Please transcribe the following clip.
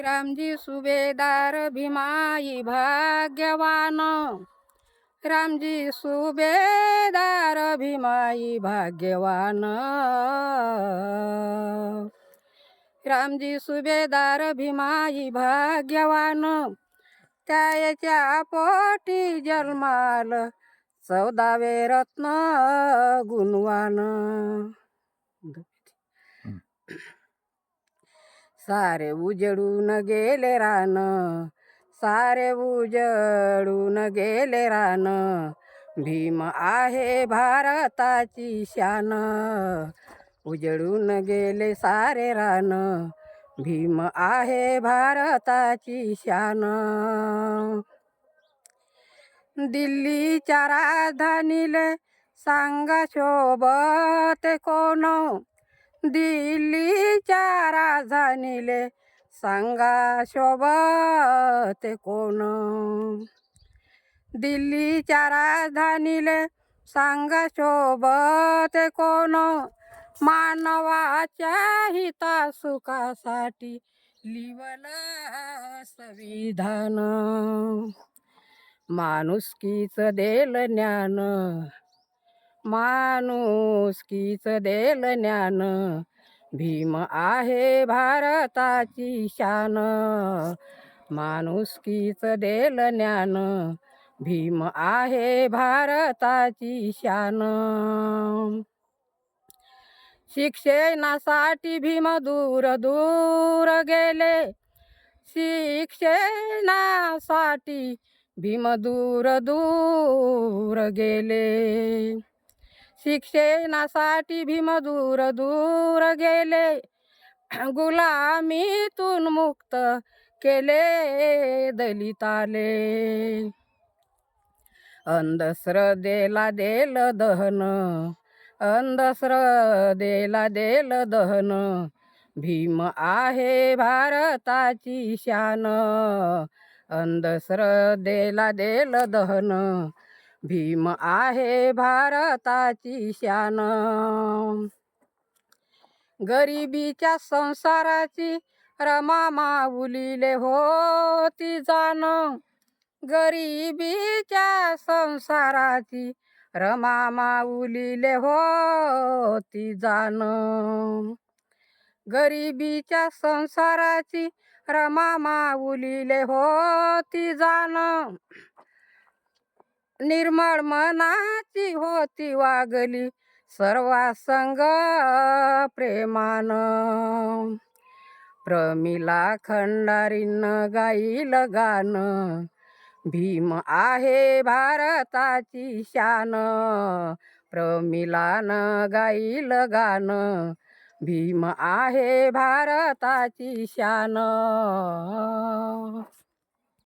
रामजी सुबेदार भीमाई भाग्यवान। रामजी सुबेदार भीमाई भाग्यवान। रामजी सुबेदार भीमाई भाग्यवान। त्याच्या पोटी जन्माल चौदावे रत्न गुणवान। सारे उजळून गेले रान सारे उजळून गेले रान. भीम आहे भारताची शान उजळून गेले सारे रान. भीम आहे भारताची शान. दिल्लीच्या राजधानीले सांगा शोभत कोण? दिल्लीच्या राजधानीले सांगा शोभत कोण? दिल्लीच्या राजधानीले सांगा शोभत कोण? मानवाच्या हिता सुखासाठी लिवलं संविधान. माणुसकीच देल ज्ञान. माणुसकीच देल ज्ञान. भीम आहे भारताची शान. माणुसकीच देल ज्ञान. भीम आहे भारताची शान. शिक्षणासाठी भीम दूर दूर गेले. शिक्षणासाठी भीम दूर दूर गेले. शिक्षणासाठी भीम दूर दूर गेले. गुलामीतून मुक्त केले दलिताले. अंधश्रद्धेला देल दहन अंधश्रद्धेला देल दहन. भीम आहे भारताची शान अंधश्रद्धेला देल दहन. भीम आहे भारताची शान. गरिबीच्या संसाराची रमा माऊलीले होती जाण गरिबीच्या संसाराची रमा माऊलीले होती जाण गरिबीच्या संसाराची रमा माऊलीले होती जाण निर्मळ मनाची होती वागली. सर्वा संग प्रेमान. प्रमिला खंडारीन गाईल गान भीम आहे भारताची शान. प्रमिलान गाईल गान भीम आहे भारताची शान.